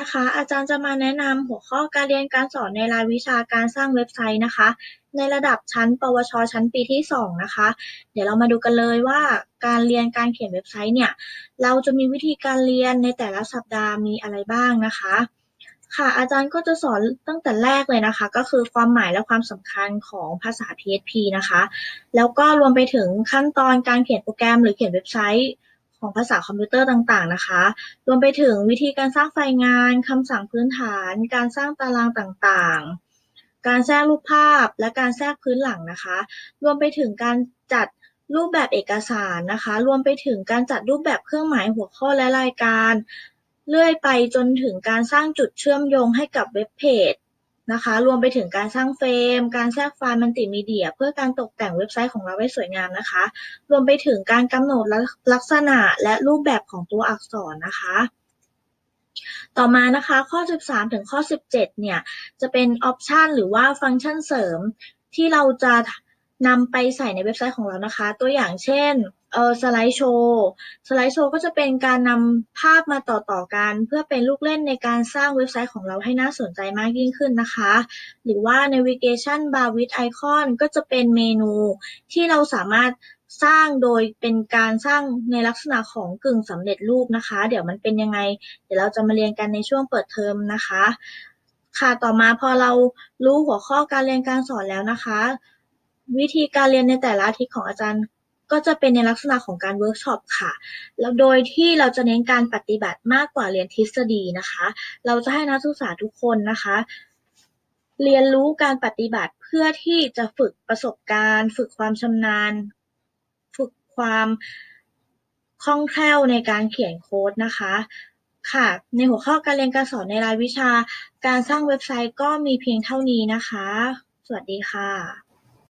นะคะ อาจารย์จะมาแนะนำหัวข้อการเรียนการสอนในรายวิชาการสร้างเว็บไซต์นะคะ ในระดับชั้น ปวช ชั้นปีที่ 2 นะคะ เดี๋ยวเรามาดูกันเลยว่าการเรียนการเขียนเว็บไซต์เนี่ย เราจะมีวิธีการเรียนในแต่ละสัปดาห์มีอะไรบ้างนะคะ ค่ะ อาจารย์ก็จะสอนตั้งแต่แรกเลยนะคะ ก็คือความหมายและความสำคัญของภาษา PHP นะคะ แล้วก็รวมไปถึงขั้นตอนการเขียนโปรแกรมหรือเขียนเว็บไซต์ ของภาษาคอมพิวเตอร์ต่างๆนะคะ รวมไปถึงวิธีการสร้างไฟล์งานคำสั่งพื้นฐาน การสร้างตารางต่างๆ การแทรกรูปภาพและการแทรกพื้นหลังนะคะ รวมไปถึงการจัดรูปแบบเอกสารนะคะ รวมไปถึงการจัดรูปแบบเครื่องหมายหัวข้อและรายการเรื่อยไปจนถึงการสร้างจุดเชื่อมโยงให้กับเว็บเพจ นะคะ รวมไปถึงการสร้างเฟรม การแทรกไฟล์มัลติมีเดีย เพื่อการตกแต่งเว็บไซต์ของเราให้สวยงามนะคะ รวมไปถึงการกำหนดลักษณะและรูปแบบของตัวอักษรนะคะ ต่อมานะคะข้อ 13 ถึงข้อ 17 เนี่ย จะเป็นออปชันหรือว่าฟังก์ชันเสริมที่เราจะนำไปใส่ในเว็บไซต์ของเรานะคะ ตัวอย่างเช่น เออสไลด์โชว์สไลด์โชว์ก็จะเป็นการนำภาพมาต่อๆกัน เพื่อเป็นลูกเล่นในการสร้างเว็บไซต์ของเราให้น่าสนใจมากยิ่งขึ้นนะคะ หรือว่า navigation bar with icon ก็จะเป็นเมนูที่เราสามารถสร้างโดยเป็นการสร้างในลักษณะของกึ่งสำเร็จรูปนะคะ เดี๋ยวมันเป็นยังไง เดี๋ยวเราจะมาเรียนกันในช่วงเปิดเทอมนะคะ ค่ะต่อมาพอเรารู้หัวข้อการเรียนการสอนแล้วนะคะ วิธีการเรียนในแต่ละอาทิตย์ของอาจารย์ ก็จะเป็นในลักษณะของการเวิร์กช็อปค่ะ แล้วโดยที่เราจะเน้นการปฏิบัติมากกว่าเรียนทฤษฎีนะคะ เราจะให้นักศึกษาทุกคนนะคะ เรียนรู้การปฏิบัติเพื่อที่จะฝึกประสบการณ์ ฝึกความชำนาญ ฝึกความคล่องแคล่วในการเขียนโค้ดนะคะค่ะ ในหัวข้อการเรียนการสอนในรายวิชา การสร้างเว็บไซต์ก็มีเพียงเท่านี้นะคะ สวัสดีค่ะ